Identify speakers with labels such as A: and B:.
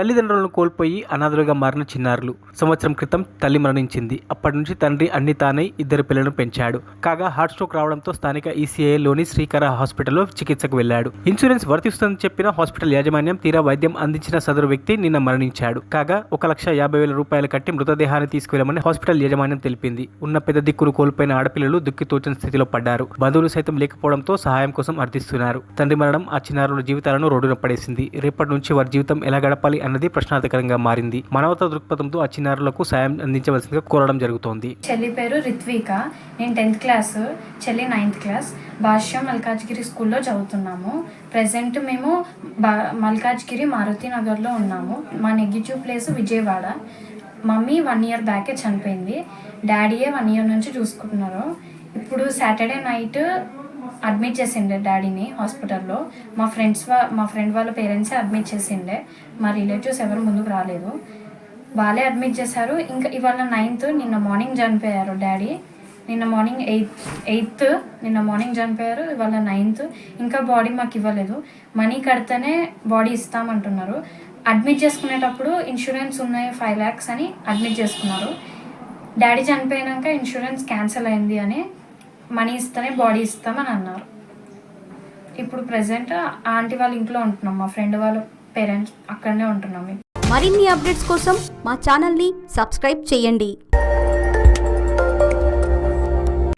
A: తల్లిదండ్రులను కోల్పోయి అనాథులుగా మారిన చిన్నారులు. సంవత్సరం క్రితం తల్లి మరణించింది. అప్పటి నుంచి తండ్రి అన్ని తానై ఇద్దరు పిల్లలను పెంచాడు. కాగా హార్ట్ స్ట్రోక్ రావడంతో స్థానిక ఈసీఐలోని శ్రీకర హాస్పిటల్లో చికిత్సకు వెళ్ళాడు ఇన్సూరెన్స్ వర్తిస్తుందని చెప్పిన హాస్పిటల్ యాజమాన్యం తీరా వైద్యం అందించిన సదరు వ్యక్తి నిన్న మరణించాడు. కాగా ఒక లక్ష యాభై వేల రూపాయలు కట్టి మృతదేహాన్ని తీసుకువెళ్ళమని హాస్పిటల్ యాజమాన్యం తెలిపింది. ఉన్న పెద్ద దిక్కును కోల్పోయిన ఆడపిల్లలు దుక్కితోచని స్థితిలో పడ్డారు. బంధువులు సైతం లేకపోవడంతో సహాయం కోసం అర్థిస్తున్నారు. తండ్రి మరణం ఆ చిన్నారుల జీవితాలను రోడ్డున పడేసింది. రేపటి నుంచి వారి జీవితం ఎలా గడపాలి అన్నది ప్రశ్నార్థకరంగా మారింది. మానవతా దృక్పథంతో ఆ చిన్నారులకు సాయం అందించవలసిందిగా కోరడం జరుగుతోంది.
B: చెల్లి పేరు రిత్విక. నేను టెన్త్ క్లాస్ చెల్లి నైన్త్ క్లాస్. భాష్యం మల్కాజ్గిరి స్కూల్లో చదువుతున్నాము. ప్రజెంట్ మేము మల్కాజ్గిరి మారుతి నగర్లో ఉన్నాము. మా negative place Vijayawada. Mummy one year బ్యాకే చనిపోయింది. డాడీయే వన్ ఇయర్ నుంచి చూసుకుంటున్నారు. ఇప్పుడు సాటర్డే నైట్ అడ్మిట్ చేసిండే డాడీని హాస్పిటల్లో మా ఫ్రెండ్స్ వా మా ఫ్రెండ్ వాళ్ళ పేరెంట్సే అడ్మిట్ చేసిండే. మా రిలేటివ్స్ ఎవరు ముందుకు రాలేదు. వాళ్ళే అడ్మిట్ చేశారు. ఇంకా ఇవాళ నైన్త్ నిన్న మార్నింగ్ చనిపోయారు డాడీ నిన్న మార్నింగ్ ఎయిత్ ఎయిత్ నిన్న మార్నింగ్ చనిపోయారు. ఇవాళ నైన్త్ ఇంకా బాడీ మాకు ఇవ్వలేదు. మనీ కడితేనే బాడీ ఇస్తామంటున్నారు. అడ్మిట్ చేసుకునేటప్పుడు ఇన్సూరెన్స్ ఉన్నాయి ఫైవ్ ల్యాక్స్ అని అడ్మిట్ చేసుకున్నారు. డాడీ చనిపోయాక ఇన్సూరెన్స్ క్యాన్సిల్ అయింది అని మనీ ఇస్తానే బాడీ ఇస్తామని అన్నారు. ఇప్పుడు ప్రెసెంట్ ఆంటీ వాళ్ళ ఇంట్లో ఉంటున్నాం మా ఫ్రెండ్ వాళ్ళ పేరెంట్స్ అక్కడనే ఉంటున్నాం
C: మరిన్ని అప్డేట్స్ కోసం మా ఛానల్ని సబ్స్క్రైబ్ చేయండి.